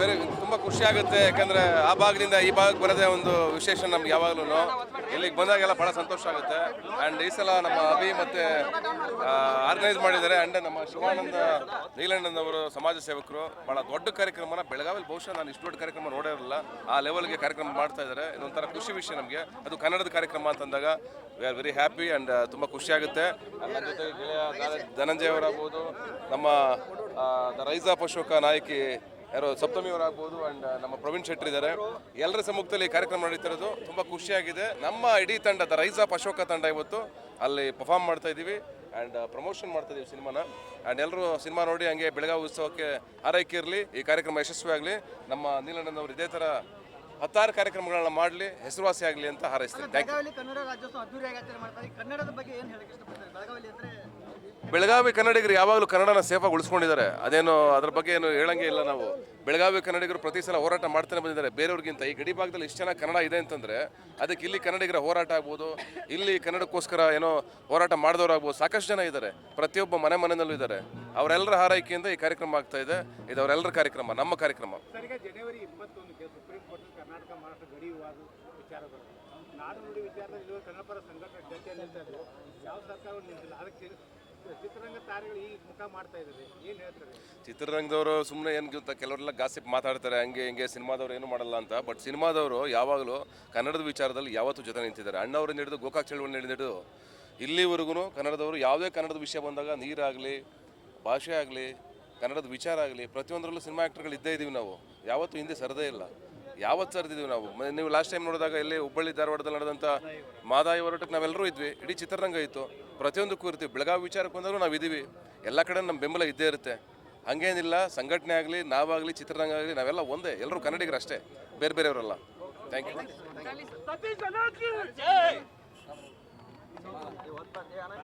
Very ತುಂಬ ಖುಷಿ ಆಗುತ್ತೆ. ಯಾಕಂದ್ರೆ ಆ ಭಾಗದಿಂದ ಈ ಭಾಗಕ್ಕೆ ಬರೋದೇ ಒಂದು ವಿಶೇಷ ನಮ್ಗೆ ಯಾವಾಗಲೂ. ಇಲ್ಲಿಗೆ ಬಂದಾಗೆಲ್ಲ ಬಹಳ ಸಂತೋಷ ಆಗುತ್ತೆ. ಆ್ಯಂಡ್ ಈ ಸಲ ನಮ್ಮ ಅಭಿ ಮತ್ತೆ ಆರ್ಗನೈಸ್ ಮಾಡಿದ್ದಾರೆ. ಆ್ಯಂಡ್ ನಮ್ಮ ಶಿವಾನಂದ ನೀಲಣ್ಣನ್ ಅವರು ಸಮಾಜ ಸೇವಕರು. ಬಹಳ ದೊಡ್ಡ ಕಾರ್ಯಕ್ರಮನ ಬೆಳಗಾವಿಲಿ ಬಹುಶಃ ನಾನು ಇಷ್ಟು ದೊಡ್ಡ ಕಾರ್ಯಕ್ರಮ ನೋಡೇ ಇರಲಿಲ್ಲ ಆ ಲೆವೆಲ್ಗೆ ಕಾರ್ಯಕ್ರಮ ಮಾಡ್ತಾ ಇದ್ದಾರೆ. ಇದೊಂಥರ ಖುಷಿ ವಿಷಯ ನಮಗೆ. ಅದು ಕನ್ನಡದ ಕಾರ್ಯಕ್ರಮ ಅಂತಂದಾಗ we are very happy and ತುಂಬ ಖುಷಿ ಆಗುತ್ತೆ. ನನ್ನ ಜೊತೆಗೆ ಗೆಳೆಯ ಧನ- ಧನಂಜಯ ಅವರಾಗ್ಬೋದು. ನಮ್ಮ ದ ರೈಸ್ ಆಫ್ ಅಶೋಕ ನಾಯಕಿ ಯಾರು ಸಪ್ತಮಿ ಅವರಾಗ್ಬೋದು ಅಂಡ್ ನಮ್ಮ ಪ್ರವೀಣ್ ಶೆಟ್ಟಿ ಇದ್ದಾರೆ. ಎಲ್ಲರ ಸಮ್ಮುಖದಲ್ಲಿ ಕಾರ್ಯಕ್ರಮ ನಡೀತಿರೋದು ತುಂಬ ಖುಷಿಯಾಗಿದೆ. ನಮ್ಮ ಇಡೀ ತಂಡ, ದ ರೈಸ್ ಆಫ್ ಅಶೋಕ ತಂಡ ಇವತ್ತು ಅಲ್ಲಿ ಪರ್ಫಾರ್ಮ್ ಮಾಡ್ತಾ ಇದ್ದೀವಿ ಆ್ಯಂಡ್ ಪ್ರಮೋಷನ್ ಮಾಡ್ತಾ ಇದ್ದೀವಿ ಸಿನಿಮಾನ. ಆ್ಯಂಡ್ ಎಲ್ಲರೂ ಸಿನಿಮಾ ನೋಡಿ ಹಂಗೆ ಬೆಳಗಾವಿ ಉತ್ಸವಕ್ಕೆ ಆರೈಕೆ ಇರಲಿ. ಈ ಕಾರ್ಯಕ್ರಮ ಯಶಸ್ವಿ ಆಗಲಿ ನಮ್ಮ ನೀಲಣ್ಣನವರು ಇದೇ ಥರ ಹತ್ತಾರು ಕಾರ್ಯಕ್ರಮಗಳನ್ನ ಮಾಡಲಿ ಹೆಸರುವಾಸಿ ಆಗಲಿ ಅಂತ ಹಾರೈಸ್ತೀನಿ. ಥ್ಯಾಂಕ್ ಯು ಬೆಳಗಾವಿ ಕನ್ನಡಿಗರು ಯಾವಾಗಲೂ ಕನ್ನಡನ ಸೇಫಾಗಿ ಉಳಿಸ್ಕೊಂಡಿದ್ದಾರೆ. ಅದೇನು ಅದ್ರ ಬಗ್ಗೆ ಏನು ಹೇಳಂಗೆ ಇಲ್ಲ ನಾವು. ಬೆಳಗಾವಿ ಕನ್ನಡಿಗರು ಪ್ರತಿ ಸಲ ಹೋರಾಟ ಮಾಡ್ತಾನೆ ಬಂದಿದ್ದಾರೆ. ಬೇರೆಯವ್ರಿಗಿಂತ ಈ ಗಡಿ ಭಾಗದಲ್ಲಿ ಇಷ್ಟು ಜನ ಕನ್ನಡ ಇದೆ ಅಂತಂದರೆ ಅದಕ್ಕೆ ಇಲ್ಲಿ ಕನ್ನಡಿಗರ ಹೋರಾಟ ಆಗ್ಬೋದು ಇಲ್ಲಿ ಕನ್ನಡಕ್ಕೋಸ್ಕರ ಏನೋ ಹೋರಾಟ ಮಾಡಿದವರಾಗ್ಬೋದು ಸಾಕಷ್ಟು ಜನ ಇದ್ದಾರೆ. ಪ್ರತಿಯೊಬ್ಬ ಮನೆ ಮನೆಯಲ್ಲೂ ಇದ್ದಾರೆ. ಅವರೆಲ್ಲರ ಹಾರೈಕೆಯಿಂದ ಈ ಕಾರ್ಯಕ್ರಮ ಆಗ್ತಾ ಇದೆ. ಇದು ಅವರೆಲ್ಲರ ಕಾರ್ಯಕ್ರಮ ನಮ್ಮ ಕಾರ್ಯಕ್ರಮ. ಜನವರಿ ಇಪ್ಪತ್ತೊಂದಕ್ಕೆ ಸುಪ್ರೀಂ ಕೋರ್ಟ್ ಕರ್ನಾಟಕ ಮಹಾರಾಷ್ಟ್ರ ಗಡಿ ವಿವಾದ ವಿಚಾರಗಳು. ನಾಡು ನುಡಿ ವಿಚಾರದಲ್ಲಿ ಇರುವ ಕನ್ನಡ ಪರ ಸಂಘಟನೆ ಚರ್ಚೆ ನಿಲ್ತಾ ಯಾವ ಸರ್ಕಾರವು ನಿಂತಿಲ್ಲ. ಅದಕ್ಕೆ ಚಿತ್ರರಂಗ ತಾರೆಗಳು ಈ ಮುಖ ಮಾಡ್ತಾ ಇದ್ದಾರೆ. ಏನು ಹೇಳ್ತಾರೆ? ಚಿತ್ರರಂಗದವರು ಸುಮ್ಮನೆ ಏನು ಗೊತ್ತಾ ಕೆಲವರೆಲ್ಲ ಗಾಸಿಪ್ ಮಾತಾಡ್ತಾರೆ ಹಂಗೆ ಹಿಂಗೆ ಸಿನಿಮಾದವ್ರು ಏನು ಮಾಡಲ್ಲ ಅಂತ. ಬಟ್ ಸಿನಿಮಾದವರು ಯಾವಾಗಲೂ ಕನ್ನಡದ ವಿಚಾರದಲ್ಲಿ ಯಾವತ್ತೂ ಜೊತೆ ನಿಂತಿದ್ದಾರೆ. ಅಣ್ಣವ್ರನ್ನ ಹಿಡಿದು ಗೋಕಾಕ್ ಚಳವಳಿ ಹಿಡಿದು ಇಲ್ಲಿವರೆಗೂ ಕನ್ನಡದವರು ಯಾವುದೇ ಕನ್ನಡದ ವಿಷಯ ಬಂದಾಗ ನೀರಾಗಲಿ ಭಾಷೆ ಆಗಲಿ, ಕನ್ನಡದ ವಿಚಾರ ಆಗಲಿ, ಪ್ರತಿಯೊಂದರಲ್ಲೂ ಸಿನಿಮಾ ಆ್ಯಕ್ಟರ್ಗಳು ಇದ್ದೇ ಇದ್ದೀವಿ ನಾವು. ಯಾವತ್ತೂ ಹಿಂದೆ ಸರದೇ ಇಲ್ಲ. ಯಾವತ್ತು ಸರ್ದಿದ್ದೀವಿ ನಾವು? ನೀವು ಲಾಸ್ಟ್ ಟೈಮ್ ನೋಡಿದಾಗ ಇಲ್ಲಿ ಹುಬ್ಬಳ್ಳಿ ಧಾರವಾಡದಲ್ಲಿ ನಡೆದಂಥ ಮಾದಾಯಿ ಹೋರಾಟಕ್ಕೆ ನಾವೆಲ್ಲರೂ ಇದ್ವಿ. ಇಡೀ ಚಿತ್ರರಂಗ ಇತ್ತು. ಪ್ರತಿಯೊಂದಕ್ಕೂ ಇರ್ತೀವಿ. ಬೆಳಗಾವಿ ವಿಚಾರಕ್ಕೆ ಬಂದರೂ ನಾವು ಇದ್ದೀವಿ. ಎಲ್ಲ ಕಡೆ ನಮ್ಮ ಬೆಂಬಲ ಇದ್ದೇ ಇರುತ್ತೆ. ಹಂಗೇನಿಲ್ಲ, ಸಂಘಟನೆ ಆಗಲಿ, ನಾವಾಗಲಿ, ಚಿತ್ರರಂಗ ಆಗಲಿ, ನಾವೆಲ್ಲ ಒಂದೇ. ಎಲ್ಲರೂ ಕನ್ನಡಿಗರು ಅಷ್ಟೇ. ಬೇರೆ ಬೇರೆಯವರಲ್ಲ. Thank you